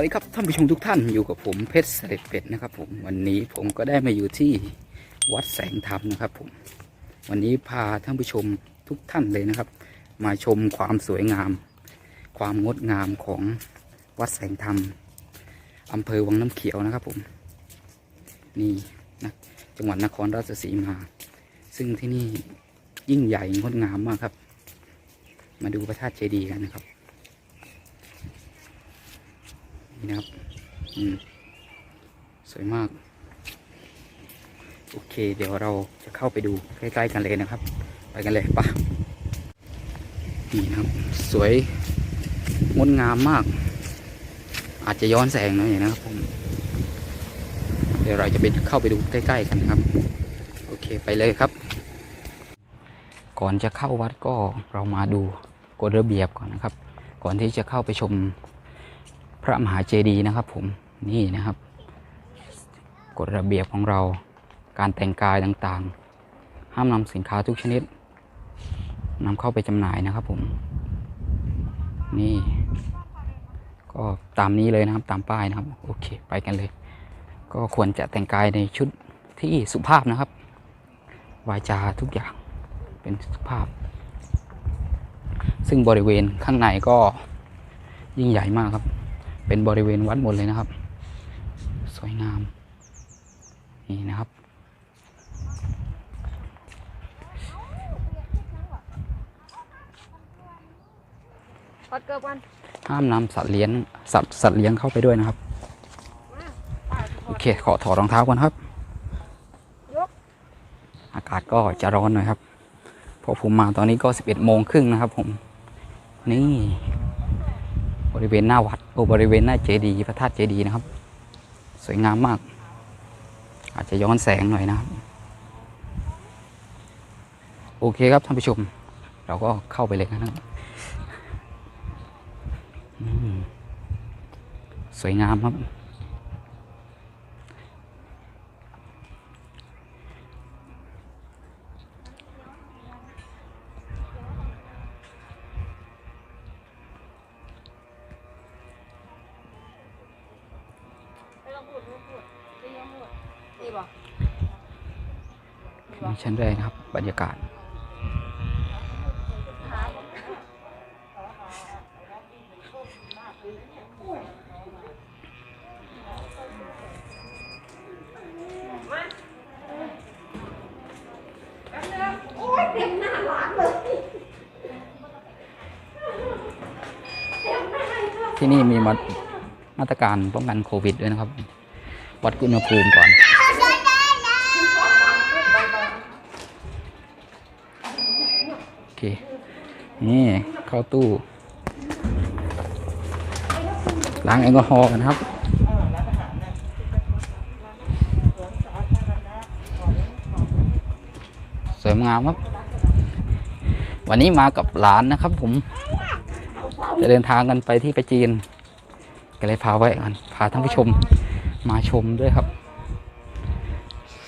วัสดีครับท่านผู้ชมทุกท่านอยู่กับผมเพชรเสด็จเป็ดนะครับผมวันนี้ผมก็ได้มาอยู่ที่วัดแสงธรรมนะครับผมวันนี้พาท่านผู้ชมทุกท่านเลยนะครับ มาชมความสวยงาม ความงดงามของวัดแสงธรรมอำเภอวังน้ำเขียวนะครับผมนี่นะจังหวัดนครราชสีมา ซึ่งที่นี่ยิ่งใหญ่งดงามมากครับ มาดูพระธาตุเจดีย์กันนะครับ นี่นะครับอืมสวยมาก โอเค เดี๋ยวเราจะเข้าไปดูใกล้ๆกันเลยนะครับ ไปกันเลยปะนี่นะครับ สวยงดงามมาก อาจจะย้อนแสงหน่อยนะครับผมเดี๋ยวเราจะไปเข้าไปดูใกล้ๆกันครับ โอเคไปเลยครับ ก่อนจะเข้าวัดก็เรามาดูกฎระเบียบก่อนนะครับ ก่อนที่จะเข้าไปชม ระมหาเจดีย์นะครับ ผมนี่นะครับกฎระเบียบของเราการแต่งกายต่างๆ ห้ามนำสินค้าทุกชนิดนำเข้าไปจำหน่ายนะครับ ผม นี่ ก็ตามนี้เลยนะครับตามป้ายนะครับ โอเค ไปกันเลย ก็ควรจะแต่งกายในชุดที่สุภาพนะครับ วาจาทุกอย่างเป็นสุภาพ ซึ่งบริเวณข้างในก็ยิ่งใหญ่มากครับ เป็นบริเวณวัดหมดเลยนะครับ สวยงาม นี่นะครับกดเกิบกันห้ามนำสัตว์เลี้ยงสัตว์สัตว์เลี้ยงเข้าไปด้วยนะครับ โอเค ขอถอดรองเท้าก่อนครับยกอากาศก็จะร้อนหน่อยครับเพอผมมาตอนนี้ก็ 11โมงครึ่งนะครับผม นี่บ ริเวณหน้าวัดโอบริเวณหน้าเจดีย์พระธาตุเจดีย์นะครับ สวยงามมาก อาจจะย้อนแสงหน่อยนะครับ โอเคครับท่านผู้ชม เราก็เข้าไปเลยนะครับสวยงามครับ ต้องพูดไม่ต้องพูดไม่ต้องพูดดีป่ะนี่ชั้นแรกนะครับ บรรยากาศที่นี่มีมา มาตรการป้องกันโควิดด้วยนะครับ วัดอุณหภูมิก่อน โอเค นี่ เข้าตู้ ล้างแอลกอฮอล์กันครับ สวยงามครับ วันนี้มากับหลานนะครับผม จะเดินทางกันไปที่ประจีน ก็เลยพาไว้กันพาท่านผู้ชมมาชมด้วยครับ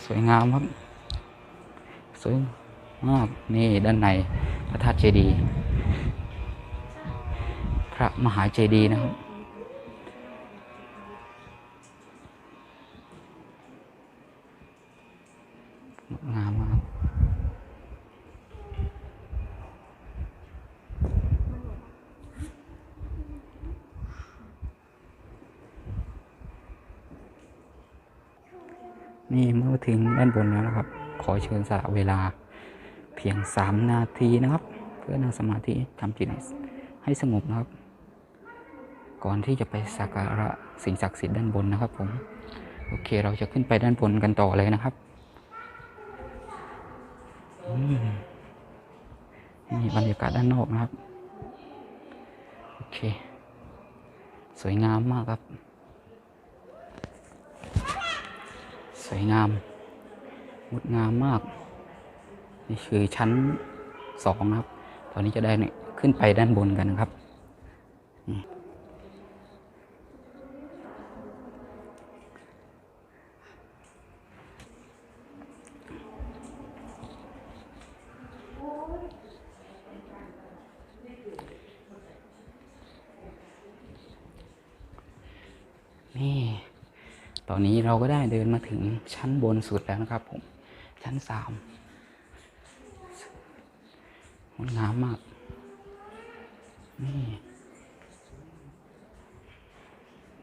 สวยงามครับ สวยมากนี่ด้านในพระธาตุเจดีย์พระมหาเจดีย์นะครับ นี่เมื่อถึงด้านบนแล้วนะครับ ขอเชิญสละเวลาเพียงสามนาทีนะครับ เพื่อนั่งสมาธิทำจิตให้สงบนะครับ ก่อนที่จะไปสักการะสิ่งศักดิ์สิทธิ์ด้านบนนะครับผม โอเคเราจะขึ้นไปด้านบนกันต่อเลยนะครับนี่บรรยากาศด้านนอกนะครับ โอเค สวยงามมากครับ ส วยงาม งดงามมาก นี่คือชั้นสองนะครับ ตอนนี้จะได้ขึ้นไปด้านบนกันนะครับ นี่ ตอนนี้เราก็ได้เดินมาถึงชั้นบนสุดแล้วนะครับผม ชั้นสามงดงามมาก นี่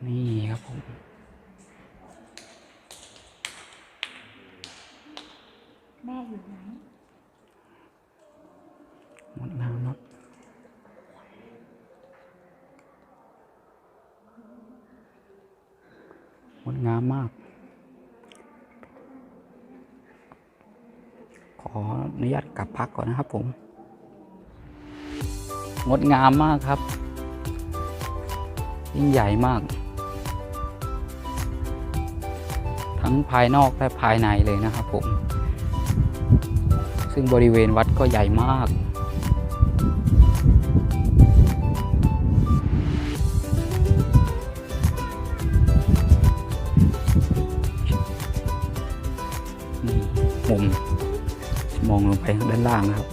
นี่ครับผม แม่อยู่ไหน งดงามมากง ดงามมาก ขออนุญาตกลับพักก่อนนะครับผม งดงามมากครับ ยิ่งใหญ่มาก ทั้งภายนอกและภายในเลยนะครับผม ซึ่งบริเวณวัดก็ใหญ่มาก ด้านล่างนะครับ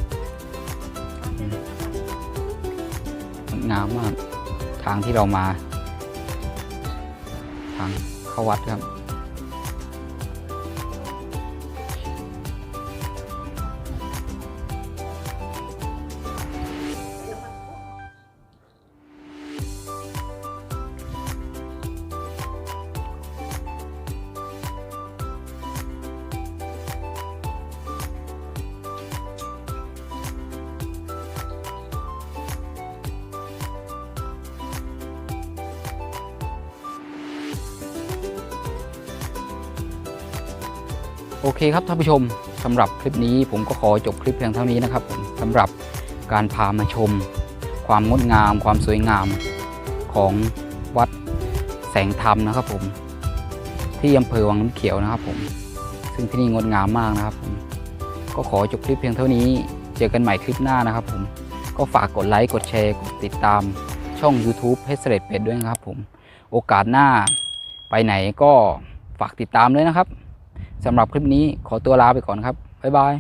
งดงามมาก ทางที่เรามา ทางเข้าวัดครับ โอเคครับท่านผู้ชมสำหรับคลิปนี้ผมก็ขอจบคลิปเพียงเท่านี้นะครับผมสำหรับการพามาชม ความงดงาม ความสวยงามของวัดแสงธรรมนะครับผมที่อำเภอวังน้ำเขียวนะครับผมซึ่งที่นี่งดงามมากนะครับผมก็ขอจบคลิปเพียงเท่านี้เจอกันใหม่คลิปหน้านะครับผมก็ฝากกดไลค์กดแชร์กดติดตามช่อง YouTube ให้เสร็จเป็ดด้วยนะครับผมโอกาสหน้าไปไหนก็ฝากติดตามด้วยนะครับ สำหรับคลิปนี้ขอตัวลาไปก่อนครับ บ๊ายบาย